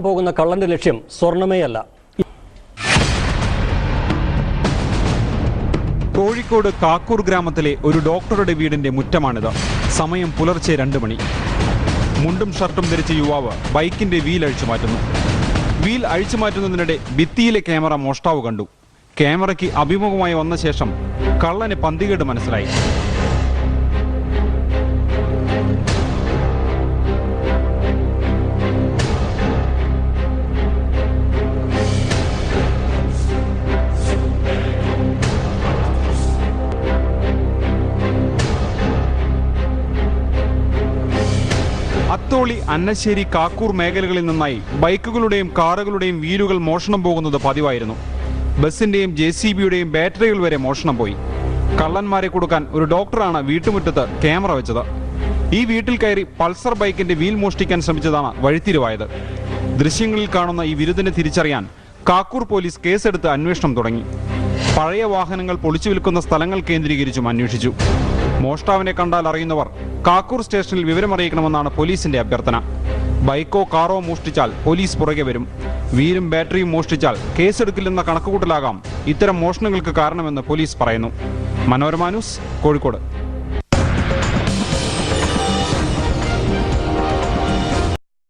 പോകുന്ന കള്ളന്റെ ലക്ഷ്യം സ്വർണമേയല്ല. കോഴിക്കോട് കാക്കൂർ ഗ്രാമത്തിലെ ഒരു ഡോക്ടറുടെ വീടിന്റെ മുറ്റമാണിത്. സമയം പുലർച്ചെ രണ്ട് മണി. മുണ്ടും ഷർട്ടും ധരിച്ച യുവാവ് ബൈക്കിന്റെ വീൽ അഴിച്ചു മാറ്റുന്നു. വീൽ അഴിച്ചു മാറ്റുന്നതിനിടെ ഭിത്തിയിലെ ക്യാമറ മോഷ്ടാവ് കണ്ടു. ക്യാമറയ്ക്ക് അഭിമുഖമായി വന്ന ശേഷം കള്ളന് പന്തികേട് മനസ്സിലായി. അത്തോളി അന്നശ്ശേരി കാക്കൂർ മേഖലകളിൽ നിന്നായി ബൈക്കുകളുടെയും കാറുകളുടെയും വീലുകൾ മോഷണം പോകുന്നത് പതിവായിരുന്നു. ബസിന്റെയും ജെ സി ബിയുടെയും ബാറ്ററികൾ വരെ മോഷണം പോയി. കള്ളന്മാരെ കൊടുക്കാൻ ഒരു ഡോക്ടറാണ് വീട്ടുമുറ്റത്ത് ക്യാമറ വെച്ചത്. ഈ വീട്ടിൽ കയറി പൾസർ ബൈക്കിന്റെ വീൽ മോഷ്ടിക്കാൻ ശ്രമിച്ചതാണ് വഴിത്തിരിവായത്. ദൃശ്യങ്ങളിൽ കാണുന്ന ഈ വിരുദ്ധനെ തിരിച്ചറിയാൻ കാക്കൂർ പോലീസ് കേസെടുത്ത് അന്വേഷണം തുടങ്ങി. പഴയ വാഹനങ്ങൾ പൊളിച്ചു വിൽക്കുന്ന സ്ഥലങ്ങൾ കേന്ദ്രീകരിച്ചും അന്വേഷിച്ചു. മോഷ്ടാവിനെ കണ്ടാൽ അറിയുന്നവർ കാക്കൂർ സ്റ്റേഷനിൽ വിവരമറിയിക്കണമെന്നാണ് പോലീസിന്റെ അഭ്യർത്ഥന. ബൈക്കോ കാറോ മോഷ്ടിച്ചാൽ പോലീസ് പുറകെ വരും. വീലും ബാറ്ററിയും മോഷ്ടിച്ചാൽ കേസെടുക്കില്ലെന്ന കണക്കുകൂട്ടലാകാം ഇത്തരം മോഷണങ്ങൾക്ക് കാരണമെന്ന് പോലീസ് പറയുന്നു. മനോരമ കോഴിക്കോട്.